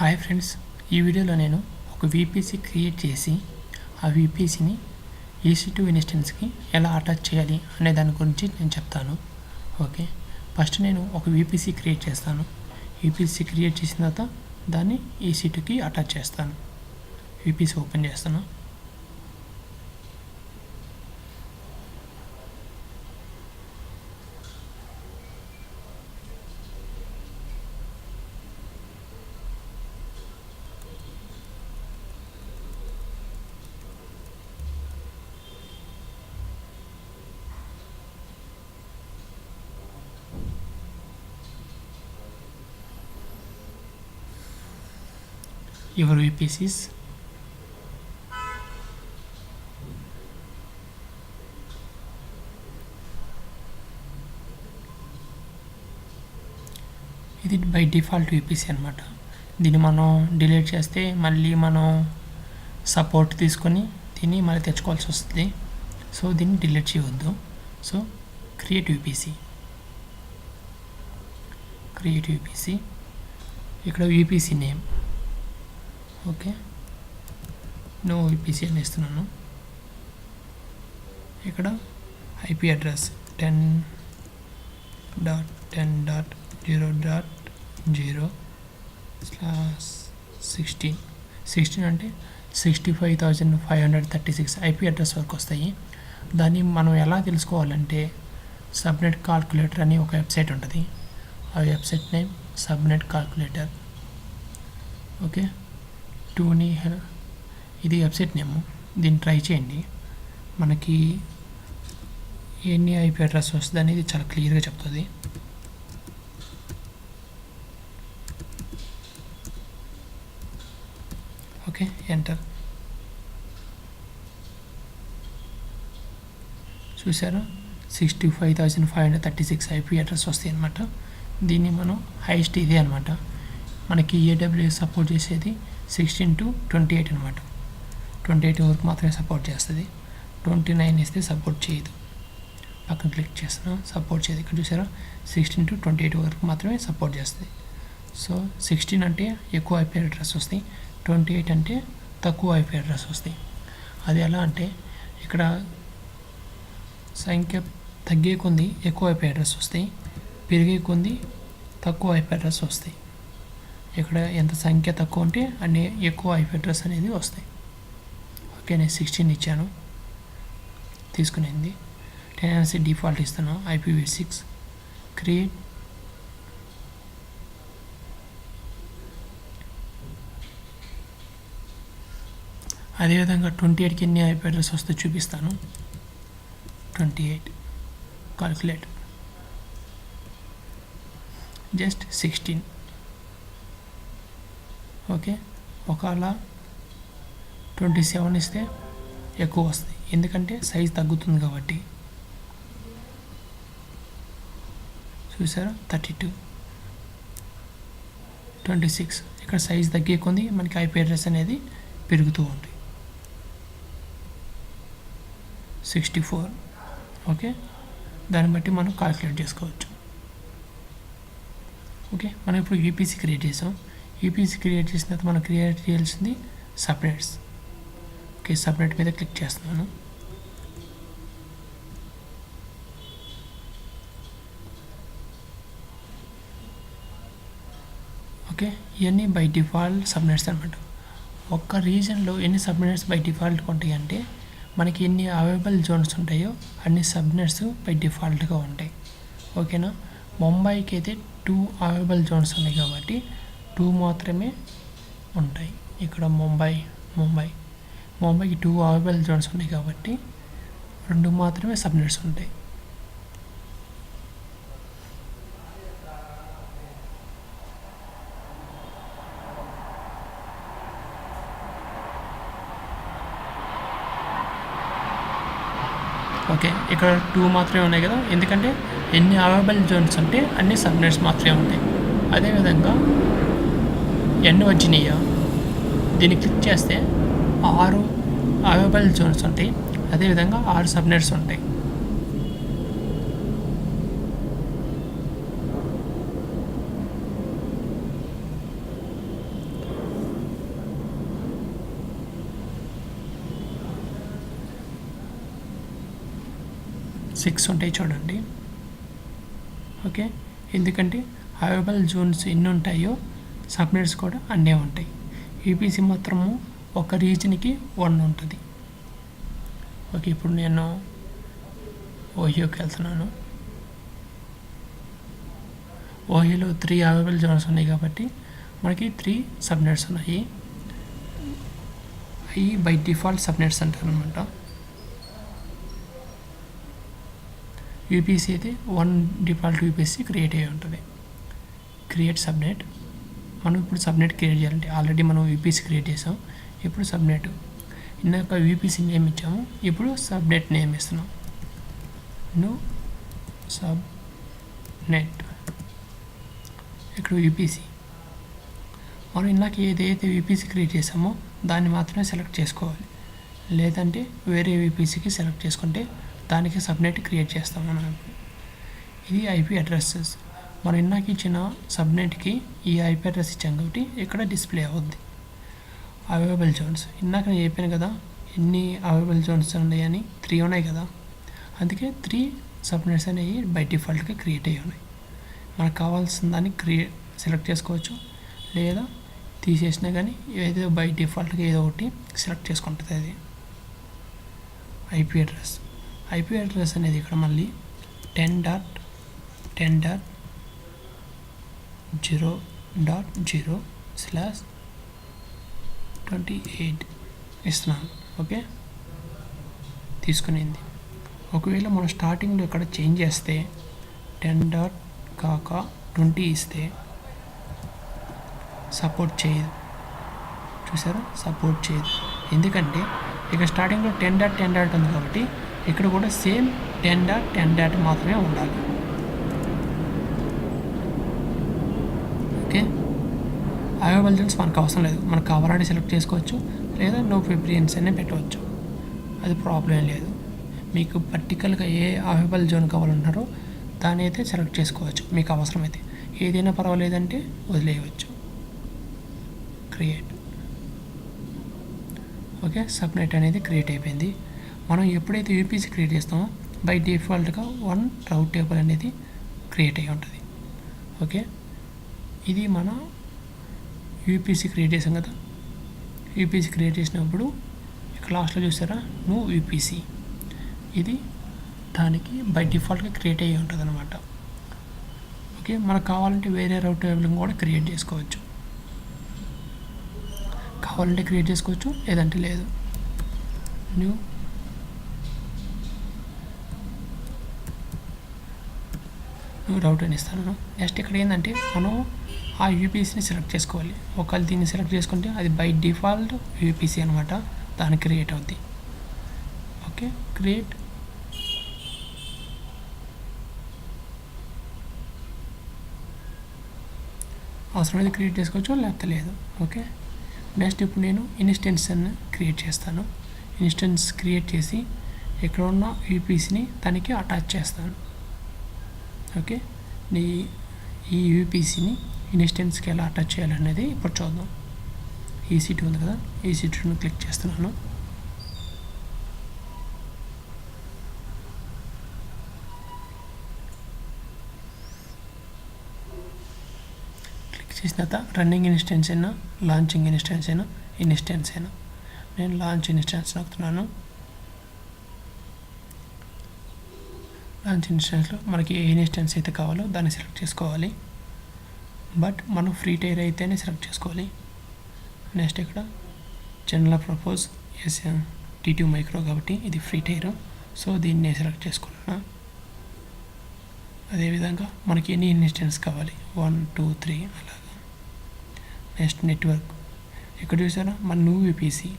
Hi friends ఈ వీడియోలో నేను ఒక వీపీసీ క్రియేట్ చేసి ఆ వీపీసీని ఈసీ టూ ఇన్స్టెన్స్కి ఎలా అటాచ్ చేయాలి అనే దాని గురించి నేను చెప్తాను. ఓకే ఫస్ట్ నేను ఒక వీపీసీ క్రియేట్ చేస్తాను. వీపీసీ క్రియేట్ చేసిన తర్వాత దాన్ని ఈసీ టూకి అటాచ్ చేస్తాను. వీపీసీ ఓపెన్ చేస్తాను. Your VPCs ఇది బై డిఫాల్ట్ యూపీసీ అనమాట దీన్ని మనం డిలీట్ చేస్తే మళ్ళీ మనం సపోర్ట్ తీసుకొని దీన్ని మళ్ళీ తెచ్చుకోవాల్సి వస్తుంది. సో దీన్ని డిలీట్ చేయవద్దు. So create UPC create UPC ఇక్కడ UPC name okay no UPC అని ఇస్తున్నాను ఇక్కడ IP address ten dot ten dot zero dot zero slash sixteen sixteen అంటే sixty five thousand five hundred thirty six IP address వరకు వస్తాయి. దాన్ని మనం ఎలా తెలుసుకోవాలంటే సబ్నెట్ కాల్కులేటర్ అని ఒక వెబ్సైట్ ఉంటుంది. ఆ website name subnet calculator okay? టూనీ హెల్ ఇది వెబ్సైట్ నేమ్. దీన్ని ట్రై చేయండి. మనకి ఎన్ని ఐపీ అడ్రస్ వస్తుంది అనేది చాలా క్లియర్గా చెప్తుంది. Okay enter. చూసారా? Sixty five thousand five hundred thirty six IP address వస్తాయి అనమాట దీన్ని మనం హైయెస్ట్ ఇదే అనమాట మనకి ఏడబ్ల్యూఎస్ సపోర్ట్ చేసేది? సిక్స్టీన్ టు ట్వంటీ ఎయిట్ అనమాట ట్వంటీ ఎయిట్ వరకు మాత్రమే సపోర్ట్ చేస్తుంది. ట్వంటీ నైన్ ఇస్తే సపోర్ట్ చేయదు. పక్కన క్లిక్ చేస్తున్నా సపోర్ట్ చేయదు. ఇక్కడ చూసారా? సిక్స్టీన్ టు ట్వంటీ ఎయిట్ వరకు మాత్రమే సపోర్ట్ చేస్తుంది. సో సిక్స్టీన్ అంటే ఎక్కువ ఐపీ అడ్రస్ వస్తాయి. ట్వంటీ ఎయిట్ అంటే తక్కువ ఐపీ అడ్రస్ వస్తాయి. అది ఎలా అంటే ఇక్కడ సంఖ్య తగ్గే కొంది ఎక్కువ ఐపీ అడ్రస్ వస్తాయి. పెరిగే కొంది తక్కువ ఐపీ అడ్రస్ వస్తాయి. ఇక్కడ ఎంత సంఖ్య తక్కువ ఉంటే అన్ని ఎక్కువ ఐపీ అడ్రస్ అనేది వస్తాయి. ఓకే నేను సిక్స్టీన్ ఇచ్చాను. తీసుకునేది. టెన్ అనేసి డిఫాల్ట్ ఇస్తాను ఐపీవీ సిక్స్ క్రియేట్ అదేవిధంగా ట్వంటీ ఎయిట్కి ఎన్ని ఐపీ అడ్రస్ వస్తే చూపిస్తాను. Twenty eight calculate just sixteen okay? ఒకవేళ ట్వంటీ సెవెన్ ఇస్తే ఎక్కువ వస్తుంది. ఎందుకంటే సైజ్ తగ్గుతుంది కాబట్టి. చూసారా? Thirty two. Twenty six. ఇక్కడ సైజ్ తగ్గే కొంది మనకి ఐపీ అడ్రస్ అనేది పెరుగుతూ ఉంది సిక్స్టీ ఫోర్. ఓకే? దాన్ని బట్టి మనం కాల్కులేట్ చేసుకోవచ్చు. ఓకే? మనం ఇప్పుడు యూపీసీ క్రియేట్ చేసాం. E ఈపీసీ క్రియేట్ చేసిన తర్వాత మనం క్రియేట్ చేయాల్సింది సపరేట్స్ ఓకే సపరేట్ మీద క్లిక్ చేస్తున్నాను. ఓకే ఇవన్నీ బై డిఫాల్ట్ సబ్నెట్స్ అనమాట ఒక్క రీజన్లో ఎన్ని సబ్నెట్స్ బై డిఫాల్ట్గా ఉంటాయి అంటే మనకి ఎన్ని అవైలబుల్ జోన్స్ ఉంటాయో అన్ని సబ్నెట్స్ బై డిఫాల్ట్గా ఉంటాయి. ఓకేనా ముంబైకి అయితే టూ అవైలబుల్ జోన్స్ ఉన్నాయి కాబట్టి టూ మాత్రమే ఉంటాయి. ఇక్కడ ముంబై ముంబై. ముంబైకి టూ అవైలబుల్ జోన్స్ ఉన్నాయి కాబట్టి రెండు మాత్రమే సబ్జెక్ట్స్ ఉంటాయి. ఓకే ఇక్కడ టూ మాత్రమే ఉన్నాయి కదా. ఎందుకంటే ఎన్ని అవైలబుల్ జోన్స్ ఉంటే అన్ని సబ్నెట్స్ మాత్రమే ఉంటాయి. అదేవిధంగా ఎన్ని వచ్చినాయో. దీన్ని క్లిక్ చేస్తే ఆరు అవైలబుల్ జోన్స్ ఉంటాయి. అదేవిధంగా ఆరు సబ్నెట్స్ ఉంటాయి. సిక్స్ ఉంటాయి చూడండి. ఓకే? ఎందుకంటే అవైలబుల్ జోన్స్ ఎన్ని ఉంటాయో సబ్నెట్స్ కూడా అన్నీ ఉంటాయి. యూపీసీ మాత్రము ఒక రీజన్కి వన్ ఉంటుంది. ఓకే ఇప్పుడు నేను ఓహియోకి వెళ్తున్నాను. ఓహియోలో త్రీ అవైలబుల్ జోన్స్ ఉన్నాయి కాబట్టి మనకి త్రీ సబ్నెట్స్ ఉన్నాయి. అవి బై డిఫాల్ట్ సబ్నెట్స్ అంటారు అనమాట యూపీసీ అయితే వన్ డిఫాల్ట్ యూపీసీ క్రియేట్ అయ్యి ఉంటుంది. క్రియేట్ సబ్నెట్ మనం ఇప్పుడు సబ్నెట్ క్రియేట్ చేయాలంటే ఆల్రెడీ మనం యూపీసీ క్రియేట్ చేసాం. ఇప్పుడు సబ్నెట్. ఇందాక యూపీసీ నేమ్ ఇచ్చాము? ఇప్పుడు సబ్నెట్ నేమ్ ఇస్తున్నాం. ను సబ్ నెట్ ఇక్కడ యూపీసీ మనం ఇందాక ఏదైతే యూపీసీ క్రియేట్ చేసామో దాన్ని మాత్రమే సెలెక్ట్ చేసుకోవాలి. లేదంటే వేరే యూపీసీకి సెలెక్ట్ చేసుకుంటే దానికి సబ్నెట్ క్రియేట్ చేస్తాం మనం ఇది ఐపీ అడ్రస్సెస్. మనం ఇందాక ఇచ్చిన సబ్నెట్కి ఈ ఐపీ అడ్రస్ ఇచ్చాం కాబట్టి ఇక్కడ డిస్ప్లే అవుద్ది. Available zones. ఇందాక నేను చెప్పాను కదా ఎన్ని అవైలబుల్ జోన్స్ ఉన్నాయని త్రీ ఉన్నాయి కదా. అందుకే త్రీ సబ్నెట్స్ అనేవి బై డిఫాల్ట్గా క్రియేట్ అయ్యి ఉన్నాయి. మనకు కావాల్సిన దాన్ని క్రియే సెలెక్ట్ చేసుకోవచ్చు. లేదా తీసేసినా కానీ ఏదో బై డిఫాల్ట్గా ఏదో ఒకటి సెలెక్ట్ చేసుకుంటుంది అది. ఐపీ అడ్రస్ ఐపీ అడ్రస్ అనేది ఇక్కడ మళ్ళీ ten dot ten dot zero dot zero slash twenty eight ఇస్తున్నాను. ఓకే? తీసుకునింది. ఒకవేళ మనం స్టార్టింగ్లో ఇక్కడ చేంజ్ చేస్తే టెన్ డాట్ కాక ట్వంటీ ఇస్తే సపోర్ట్ చేయదు. చూసారా? సపోర్ట్ చేయదు. ఎందుకంటే ఇక స్టార్టింగ్లో టెన్ డాట్ టెన్ డాట్ ఉంది కాబట్టి ఇక్కడ కూడా same ten dot ten dot మాత్రమే ఉండాలి ఓకే అవైలబుల్ జోన్స్ మనకు అవసరం లేదు. మనకు కావాలంటే సెలెక్ట్ చేసుకోవచ్చు. లేదా నో ప్రిఫరెన్స్ అనే పెట్టవచ్చు. అది ప్రాబ్లం ఏం లేదు. మీకు పర్టికులర్గా ఏ అవైలబుల్ జోన్ కావాలంటారో దాన్ని అయితే సెలెక్ట్ చేసుకోవచ్చు. మీకు అవసరమైతే. ఏదైనా పర్వాలేదంటే వదిలేయవచ్చు. క్రియేట్ ఓకే సబ్నెట్ అనేది క్రియేట్ అయిపోయింది. మనం ఎప్పుడైతే యూపీసీ క్రియేట్ చేస్తామో బై డిఫాల్ట్గా వన్ రౌట్ టేబుల్ అనేది క్రియేట్ అయి ఉంటుంది. ఓకే ఇది మన యూపీసీ క్రియేట్ చేసాం కదా. యూపీసీ క్రియేట్ చేసినప్పుడు ఇక్కడ లాస్ట్లో చూసారా? నువ్వు యూపీసీ. ఇది దానికి బై డిఫాల్ట్గా క్రియేట్ అయ్యి ఉంటుంది అనమాట ఓకే మనకు కావాలంటే వేరే రౌట్ టేబుల్ కూడా క్రియేట్ చేసుకోవచ్చు. కావాలంటే క్రియేట్ చేసుకోవచ్చు లేదంటే లేదు. న్యూ న్యూ రౌట్ అని ఇస్తాను నెక్స్ట్ ఇక్కడ ఏంటంటే మనం ఆ యూపీసీని సెలెక్ట్ చేసుకోవాలి. ఒకవేళ దీన్ని సెలెక్ట్ చేసుకుంటే అది బై డిఫాల్ట్ యూపీసీ అనమాట దాన్ని క్రియేట్ అవుద్ది. ఓకే క్రియేట్ అవసరమైతే క్రియేట్ చేసుకోవచ్చు లేకపోతే లేదు. ఓకే నెక్స్ట్ ఇప్పుడు నేను ఇన్స్టెన్స్ క్రియేట్ చేస్తాను. ఇన్స్టెన్స్ క్రియేట్ చేసి ఇక్కడ ఉన్న యూపీసీని దానికి అటాచ్ చేస్తాను. ఓకే ఈ యూపీసీని ఇన్స్టెన్స్కి ఎలా అటాచ్ చేయాలనేది ఇప్పుడు చూద్దాం. ఈ సీట్ ఉంది కదా ఈ టూను క్లిక్ చేస్తున్నాను. క్లిక్ చేసిన తర్వాత రన్నింగ్ ఇన్స్టెన్స్ అయినా లాంచింగ్ ఇన్స్టెన్స్ అయినా ఇన్స్టెన్స్ అయినా. నేను లాంచ్ ఇన్స్టెన్స్ నొక్కుతున్నాను. లాంచ్ ఇన్స్టెన్స్లో మనకి ఏ ఇన్స్టెన్స్ అయితే కావాలో దాన్ని సెలెక్ట్ చేసుకోవాలి. బట్ మనం ఫ్రీ టైర్ అయితేనే సెలెక్ట్ చేసుకోవాలి. నెక్స్ట్ ఇక్కడ general propose S T micro కాబట్టి ఇది ఫ్రీ టైర్. సో దీన్ని నేను సెలెక్ట్ చేసుకున్నాను అదేవిధంగా మనకి ఎన్ని ఇన్స్టెన్స్ కావాలి? వన్ టూ త్రీ అలాగా. నెక్స్ట్ నెట్వర్క్ ఇక్కడ చూసారా? మన నువ్వు విపిసి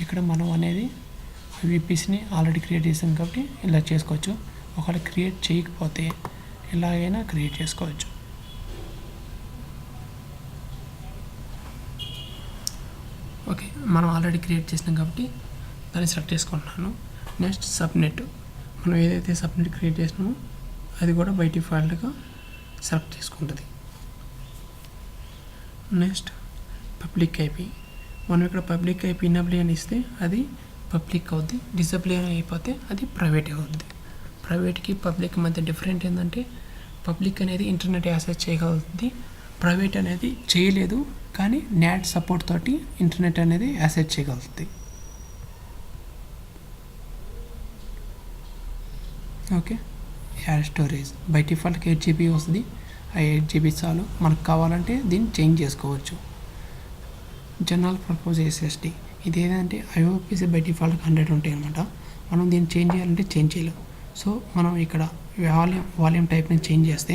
ఇక్కడ మనం అనేది విపిసిని ఆల్రెడీ క్రియేట్ చేసాం కాబట్టి ఇలా చేసుకోవచ్చు. ఒకవేళ క్రియేట్ చేయకపోతే ఎలాగైనా క్రియేట్ చేసుకోవచ్చు. ఓకే మనం ఆల్రెడీ క్రియేట్ చేసినాం కాబట్టి దాన్ని సెలెక్ట్ చేసుకుంటున్నాను. నెక్స్ట్ సబ్నెట్ మనం ఏదైతే సబ్నెట్ క్రియేట్ చేసినామో అది కూడా బై డిఫాల్ట్గా సెలెక్ట్ చేసుకుంటుంది. నెక్స్ట్ పబ్లిక్ ఐపీ మనం ఇక్కడ పబ్లిక్ ఐపీ ఇనబుల్ అని ఇస్తే అది పబ్లిక్ అవుద్ది డిసబుల్ అని అయిపోతే అది ప్రైవేట్ అవుద్ది. ప్రైవేట్కి పబ్లిక్ మధ్య డిఫరెంట్ ఏంటంటే పబ్లిక్ అనేది ఇంటర్నెట్ యాక్సెస్ చేయగలుగుతుంది ప్రైవేట్ అనేది చేయలేదు కానీ నాట్ సపోర్ట్ తోటి ఇంటర్నెట్ అనేది యాసెట్ చేయగలుగుతుంది ఓకే. Add storage. బై డిఫాల్ట్కి ఎయిట్ జీబీ వస్తుంది. ఆ ఎయిట్ జీబీ చాలు. మనకు కావాలంటే దీన్ని చేంజ్ చేసుకోవచ్చు. General purpose SSD. ఇది ఏదంటే ఐఓపీసీ బై డిఫాల్ట్ హండ్రెడ్ ఉంటాయి అనమాట మనం దీన్ని చేంజ్ చేయాలంటే చేంజ్ చేయలేం. సో మనం ఇక్కడ వాల్యూమ్ వాల్యూమ్ టైప్ని చేంజ్ చేస్తే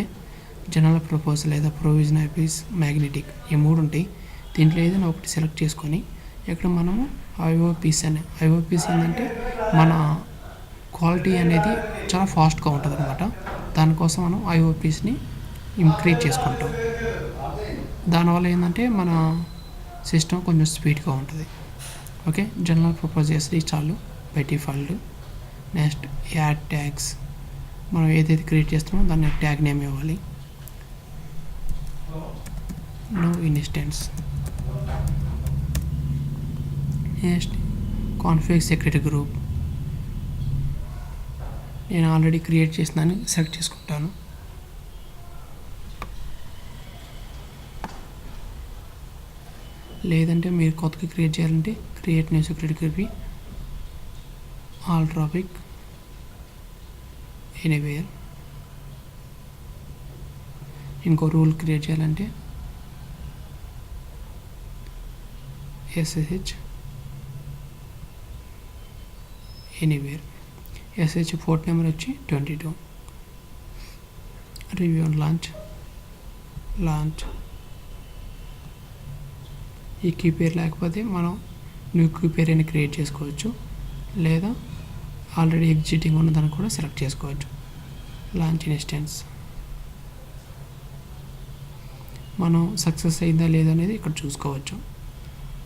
జనరల్ ప్రపోజ్ లేదా ప్రొవిజన్ ఐపీస్ మ్యాగ్నెటిక్ ఈ మూడు ఉంటాయి. దీంట్లో ఏదైనా ఒకటి సెలెక్ట్ చేసుకొని ఇక్కడ మనము ఐఓపీస్ అనే ఐఓపీస్ ఏంటంటే మన క్వాలిటీ అనేది చాలా ఫాస్ట్గా ఉంటుంది అనమాట దానికోసం మనం ఐఓపీస్ని ఇంక్రీజ్ చేసుకుంటాం. దానివల్ల ఏంటంటే మన సిస్టమ్ కొంచెం స్పీడ్గా ఉంటుంది. ఓకే? జనరల్ ప్రపోజ్ చేస్తే చాలు by default next add tags. మనం ఏదైతే క్రియేట్ చేస్తామో దాన్ని ట్యాగ్ నేమ్ ఇవ్వాలి. No instance. Next. Config security group నేను ఆల్రెడీ క్రియేట్ చేసినాను సెలెక్ట్ చేసుకుంటాను. లేదంటే మీరు కొత్తగా క్రియేట్ చేయాలంటే create new security group all traffic anywhere ఇంకో రూల్ క్రియేట్ చేయాలంటే SSH anywhere SH port number వచ్చి twenty two review launch launch ఈ కీ పేరు లేకపోతే మనం న్యూ క్యూ పేరు అని క్రియేట్ చేసుకోవచ్చు. లేదా ఆల్రెడీ ఎగ్జిటింగ్ ఉన్నదాన్ని కూడా సెలెక్ట్ చేసుకోవచ్చు. లాంచ్ ఇన్స్టెన్స్ మనం సక్సెస్ అయిందా లేదా అనేది ఇక్కడ చూసుకోవచ్చు.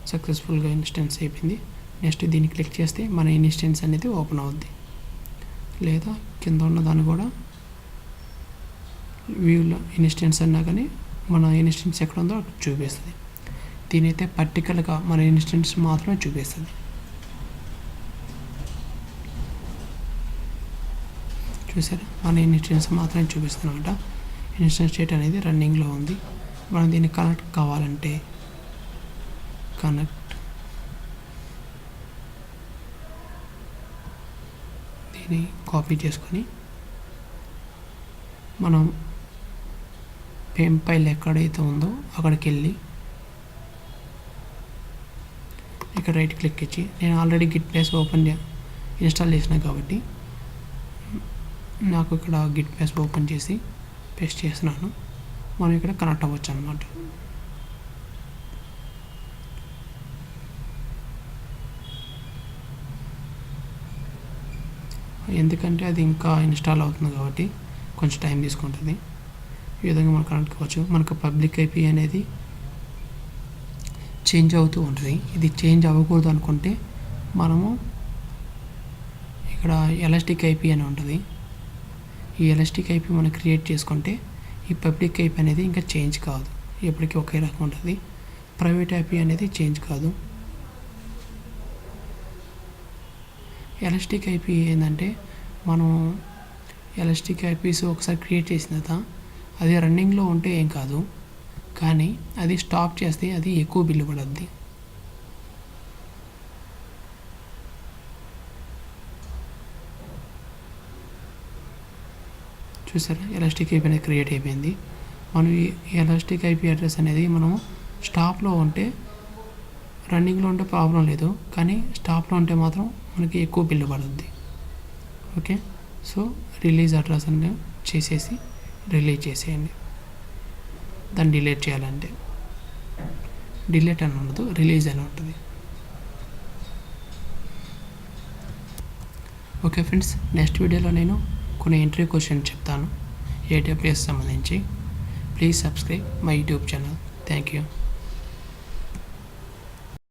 సక్సెస్ఫుల్గా ఇన్స్టెన్స్ అయిపోయింది. నెక్స్ట్ దీన్ని క్లిక్ చేస్తే మన ఇన్స్టెన్స్ అనేది ఓపెన్ అవుద్ది. లేదా కింద ఉన్న దాన్ని కూడా వ్యూలో ఇన్స్టెన్స్ అన్నా కానీ మన ఇన్స్టెన్స్ ఎక్కడ ఉందో అక్కడ చూపిస్తుంది. దీని అయితే పర్టికల్గా మన ఇన్స్టెన్స్ మాత్రమే చూపిస్తుంది. చూసారా? మన ఇన్స్టెన్స్ మాత్రమే చూపిస్తుంది అనమాట. ఇన్స్టెన్స్ స్టేట్ అనేది రన్నింగ్లో ఉంది. మనం దీన్ని కనెక్ట్ కావాలంటే కనెక్ట్ దీన్ని కాపీ చేసుకొని మనం పెన్ పైల్ ఎక్కడైతే ఉందో అక్కడికి వెళ్ళి ఇక్కడ రైట్ క్లిక్ ఇచ్చి నేను already Git place open install చేసిన కాబట్టి నాకు ఇక్కడ గిట్ ప్లేస్ ఓపెన్ చేసి పేస్ట్ చేస్తున్నాను. మనం ఇక్కడ కనెక్ట్ అవ్వచ్చు అనమాట ఎందుకంటే అది ఇంకా ఇన్స్టాల్ అవుతుంది కాబట్టి కొంచెం టైం తీసుకుంటుంది. ఈ విధంగా మనం కనెక్ట్ కావచ్చు మనకు పబ్లిక్ ఐపీ అనేది చేంజ్ అవుతూ ఉంటుంది. ఇది చేంజ్ అవ్వకూడదు అనుకుంటే మనము ఇక్కడ ఎలాస్టిక్ ఐపీ అని ఉంటుంది. ఈ ఎలాస్టిక్ ఐపీ మనం క్రియేట్ చేసుకుంటే ఈ పబ్లిక్ ఐపీ అనేది ఇంకా చేంజ్ కాదు. ఎప్పటికీ ఒకే రకం ఉంటుంది. ప్రైవేట్ ఐపీ అనేది చేంజ్ కాదు. ఎలాస్టిక్ ఐపీ ఏంటంటే మనం ఎలాస్టిక్ ఐపీస్ ఒకసారి క్రియేట్ చేసిన తర్వాత అది రన్నింగ్లో ఉంటే ఏం కాదు. కానీ అది స్టాప్ చేస్తే అది ఎక్కువ బిల్లు పడద్ది. చూసారా? ఎలాస్టిక్ ఐపీ అనేది క్రియేట్ అయిపోయింది. మనం ఈ ఎలాస్టిక్ ఐపీ అడ్రస్ అనేది మనం స్టాప్లో ఉంటే రన్నింగ్లో ఉంటే ప్రాబ్లం లేదు. కానీ స్టాప్లో ఉంటే మాత్రం మనకి ఎక్కువ బిల్లు పడుతుంది. ఓకే? సో రిలీజ్ అడ్రస్ అని చేసేసి రిలీజ్ చేసేయండి. దాన్ని డిలీట్ చేయాలంటే. డిలీట్ అని ఉండదు రిలీజ్ అని ఉంటుంది. ఓకే ఫ్రెండ్స్ నెక్స్ట్ వీడియోలో నేను కొన్ని ఎంట్రీ క్వశ్చన్ చెప్తాను. ఏటీఎఫ్ఎస్ సంబంధించి. Please subscribe my YouTube channel thank you